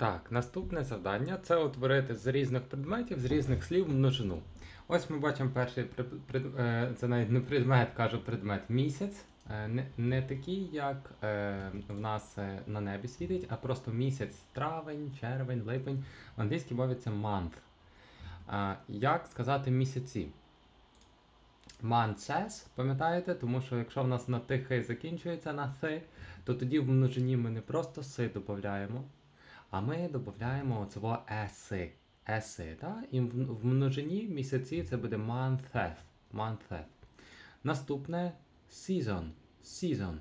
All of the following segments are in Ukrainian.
Так, наступне завдання це утворити з різних предметів, з різних слів множину. Ось ми бачимо перший пред- пред- е, це навіть не предмет, кажу предмет місяць. Е, Не, не такий, як е, в нас на небі світить, а просто місяць, травень, червень, липень. В англійській мові це month. Як сказати місяці? Months, пам'ятаєте? Тому що якщо в нас на тихий закінчується на си, то тоді в множині ми не просто си додаємо, а ми додаємо оцього еси. Еси, так? І в, множині місяці це буде months. months. Наступне season. season.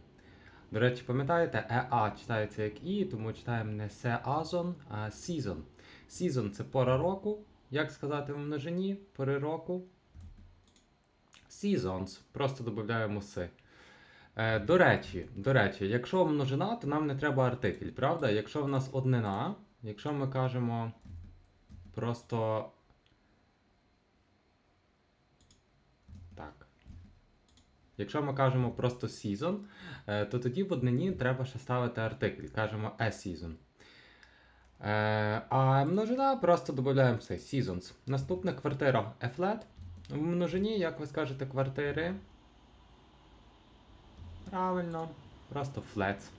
До речі, пам'ятаєте, еа читається як і, тому читаємо не season, а season. Season це пора року. Як сказати в множині пори року? Seasons. Просто додаємо си. Е, до речі, до речі, якщо множина, то нам не треба артикль, правда? Якщо в нас однина, якщо ми кажемо просто. Так. Якщо ми кажемо просто season, е, то тоді в однині треба ще ставити артикль. Кажемо a season. Е, а множина просто додаємо все seasons. Наступна квартира a flat. В множині, як ви скажете, квартири. Правильно. Просто flats.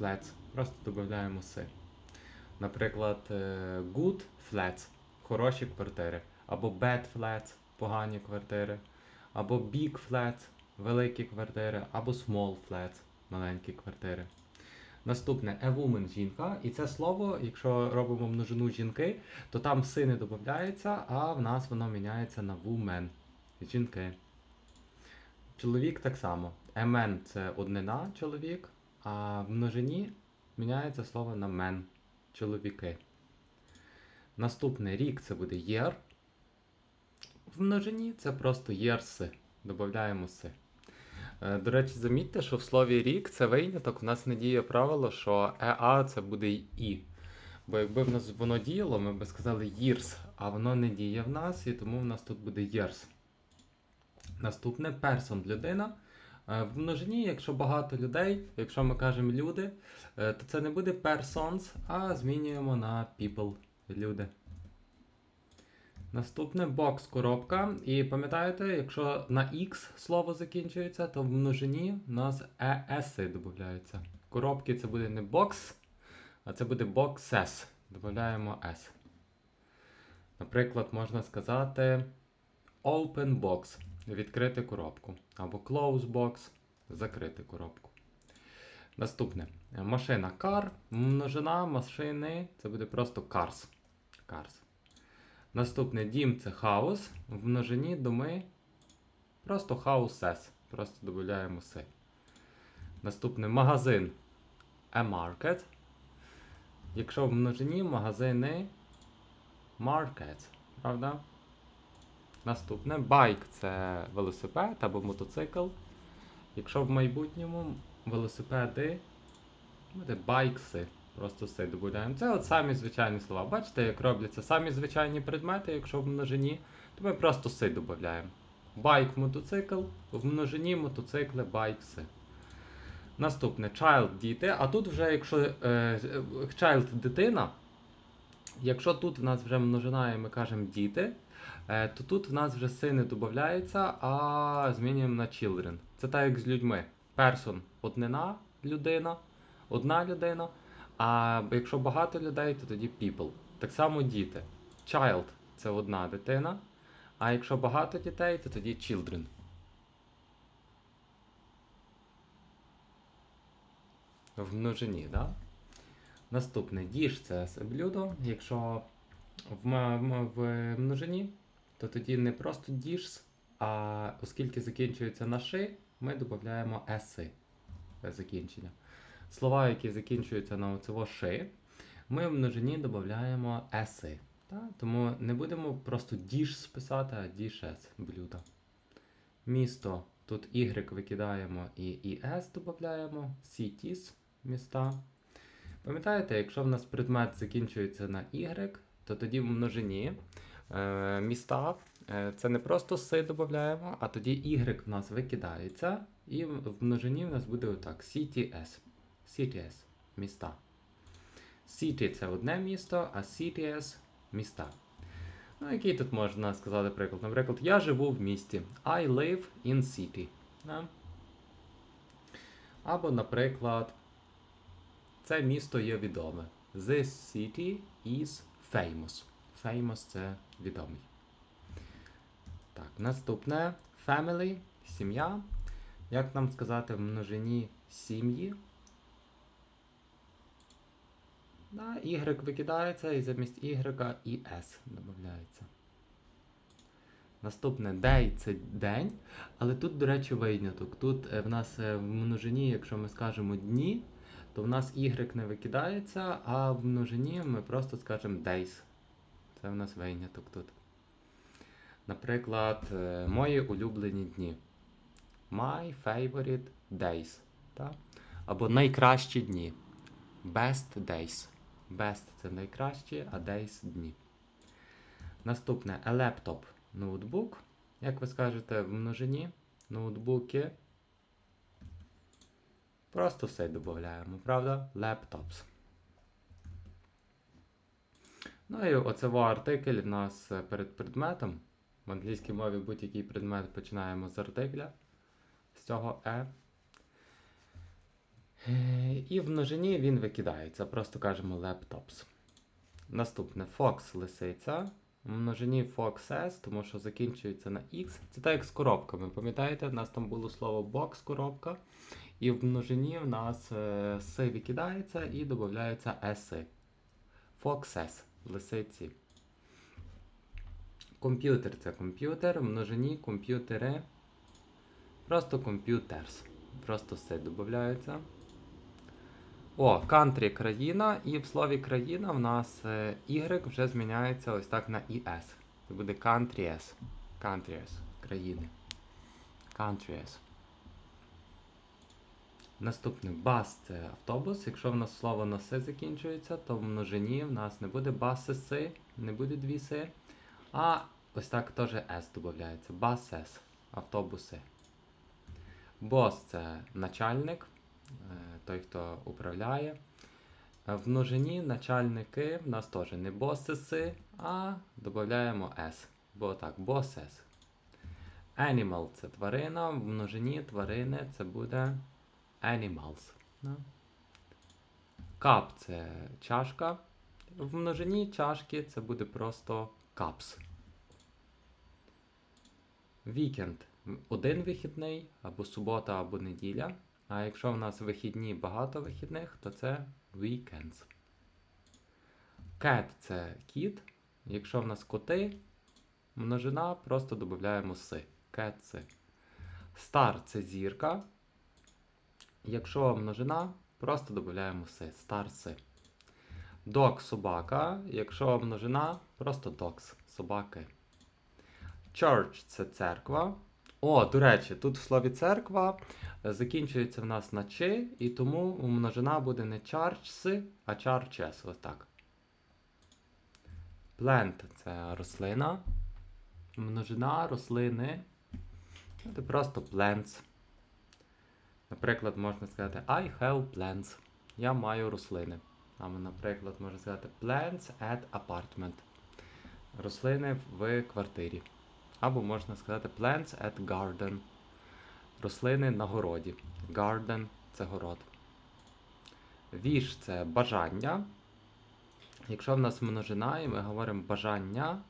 Flats. Просто додаємо си. Наприклад, е, good flats хороші квартири. Або bad flats погані квартири. Або big flats великі квартири. Або small flats маленькі квартири. Наступне a woman жінка. І це слово, якщо робимо множину жінки, то там си не додається, а в нас воно міняється на woman. Жінки. Чоловік так само. Man це однина чоловік, а в множині міняється слово на men. Чоловіки. Наступне рік це буде year. В множині це просто years. Додаємо си. Е, До речі, замітьте, що в слові рік це виняток, в нас не діє правило, що еа це буде і. Бо якби в нас воно діяло, ми б сказали years, а воно не діє в нас, і тому в нас тут буде years. Наступне person людина. Е, В множині, якщо багато людей, якщо ми кажемо люди, е, то це не буде persons, а змінюємо на people. Люди. Наступне box коробка. І пам'ятаєте, якщо на X слово закінчується, то в множині у нас ES додаються. Коробки це буде не box, а це буде boxes. Додаємо S. Наприклад, можна сказати open box відкрити коробку. Або close box закрити коробку. Наступне. Машина car. Множина машини. Це буде просто cars. cars. Наступне дім це хаус. В множині доми. Просто houses. Просто додаємо си. Наступне магазин. A market. Якщо в множині магазини market. Правда? Наступне байк це велосипед або мотоцикл. Якщо в майбутньому велосипеди буде байкси. Просто все додаємо. Це от самі звичайні слова. Бачите, як робляться самі звичайні предмети, якщо в множині, то ми просто си додаємо. Байк, мотоцикл, в множині мотоцикли, байкси. Наступне child діти. А тут вже, якщо е, е, child дитина, якщо тут в нас вже множина і ми кажемо діти, то тут в нас вже си не додається, а змінюємо на children. Це так як з людьми. Person однина людина, одна людина. А якщо багато людей, то тоді people. Так само діти. Child це одна дитина. А якщо багато дітей, то тоді children. В множині, да? Наступне діж це блюдо. Якщо в, м- в множині, то тоді не просто діж, а оскільки закінчується на ши, ми додаємо еси закінчення. Слова, які закінчуються на оцево ши, ми в множині додаємо еси. Та? Тому не будемо просто діж списати, а дішес блюдо. Місто. Тут Y викидаємо і ES додаємо, cities міста. Пам'ятаєте, якщо в нас предмет закінчується на Y, то тоді в множині міста е, це не просто си додаємо, а тоді Y в нас викидається, і в множині в нас буде отак CTS. CTS міста. City це одне місто, а cities міста. Ну, який тут можна сказати приклад? Наприклад, я живу в місті. I live in city. Да? Або, наприклад, це місто є відоме. This city is famous. Famous це відомий. Так, наступне family, сім'я. Як нам сказати в множині сім'ї? Да, y викидається і замість y і s додається. Наступне day це день, але тут, до речі, виняток. Тут е, в нас е, в множині, якщо ми скажемо дні, то в нас y не викидається, а в множині ми просто скажемо days. Це в нас виняток тут. Наприклад, е, мої улюблені дні. My favorite days. Так? Або найкращі дні. Best days. Best це найкращі, а days дні. Наступне laptop. Ноутбук. Як ви скажете в множині, ноутбуки. Просто все додаємо, правда? Laptops. Ну і оцево артикль в нас е, перед предметом. В англійській мові будь-який предмет починаємо з артикля. З цього е. Е, І в множині він викидається. Просто кажемо laptops. Наступне Fox лисиця. В множині Foxes, тому що закінчується на X. Це так як з коробками. Пам'ятаєте, в нас там було слово box коробка. І в множині в нас е, с викидається і додається еси. Foxes лисиці. Комп'ютер це комп'ютер, в множині комп'ютери. Просто computers. Просто все додається. О, country країна, і в слові країна в нас е, Y вже зміняється ось так на ES. Це буде countries. Countries. Країни. Countries. Наступне bus це автобус. Якщо в нас слово на «си» закінчується, то в множині в нас не буде басиси, не буде дві си, а ось так теж S додається. Buses. Автобуси. Бос це начальник, е, той, хто управляє. В множині начальники в нас теж не босиси, а додаємо S. Бо так, bosses. Animal це тварина, в множині тварини це буде animals. Да? Cup це чашка. В множині чашки це буде просто cups. Вікенд один вихідний, або субота, або неділя. А якщо в нас вихідні багато вихідних, то це weekends. Cat це кіт. Якщо в нас коти, множина, просто додаємо си. Кетси. Star це зірка. Якщо множина, просто додаємо си. Старси. Dog собака. Якщо множина, просто dogs. Собаки. Church це церква. О, до речі, тут в слові церква е, закінчується в нас на чи, і тому множина буде не churches, а churches. Ось так. Plant це рослина. Множина рослини. Це просто plants. Наприклад, можна сказати I have plants. Я маю рослини. Або, наприклад, можна сказати plants at apartment. Рослини в квартирі. Або можна сказати plants at garden. Рослини на городі. Garden це город. Wish це бажання. Якщо в нас множина і ми говоримо бажання,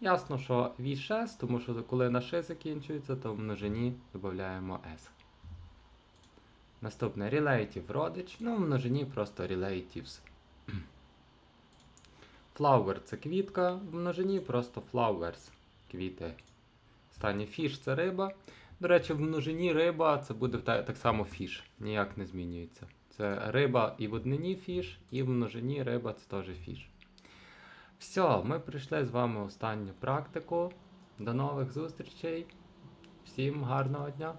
ясно, що wishes, тому що коли на ши закінчується, то в множині додаємо s. Наступне relative родич, ну в множині просто relatives. Flower це квітка, в множині просто flowers. Квіти. Останнє fish це риба. До речі, в множині риба це буде так само fish, ніяк не змінюється. Це риба і в однині fish, і в множині риба це теж fish. Все, ми прийшли з вами останню практику. До нових зустрічей. Всім гарного дня!